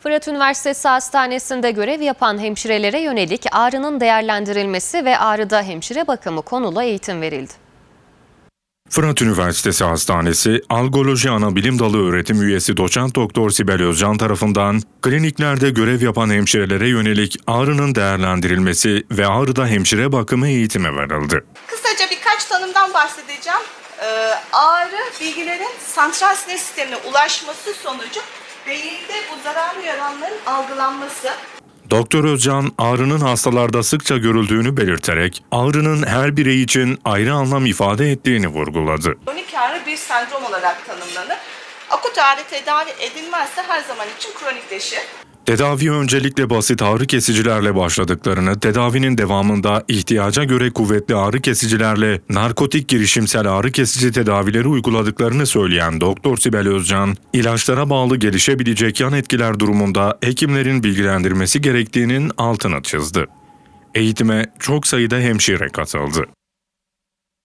Fırat Üniversitesi Hastanesi'nde görev yapan hemşirelere yönelik ağrının değerlendirilmesi ve ağrıda hemşire bakımı konulu eğitim verildi. Fırat Üniversitesi Hastanesi, Algoloji Anabilim Dalı öğretim üyesi doçent doktor Sibel Özcan tarafından kliniklerde görev yapan hemşirelere yönelik ağrının değerlendirilmesi ve ağrıda hemşire bakımı eğitimi verildi. Kısaca birkaç tanımdan bahsedeceğim. Ee, ağrı bilgilerin santral sinir sistemine ulaşması sonucu beyinde bu zararlı yaranların algılanması. Doktor Özcan, ağrının hastalarda sıkça görüldüğünü belirterek ağrının her birey için ayrı anlam ifade ettiğini vurguladı. Kronik ağrı bir sendrom olarak tanımlanır. Akut ağrı tedavi edilmezse her zaman için kronikleşir. Tedavi öncelikle basit ağrı kesicilerle başladıklarını, tedavinin devamında ihtiyaca göre kuvvetli ağrı kesicilerle narkotik girişimsel ağrı kesici tedavileri uyguladıklarını söyleyen Doktor Sibel Özcan, ilaçlara bağlı gelişebilecek yan etkiler durumunda hekimlerin bilgilendirmesi gerektiğinin altını çizdi. Eğitime çok sayıda hemşire katıldı.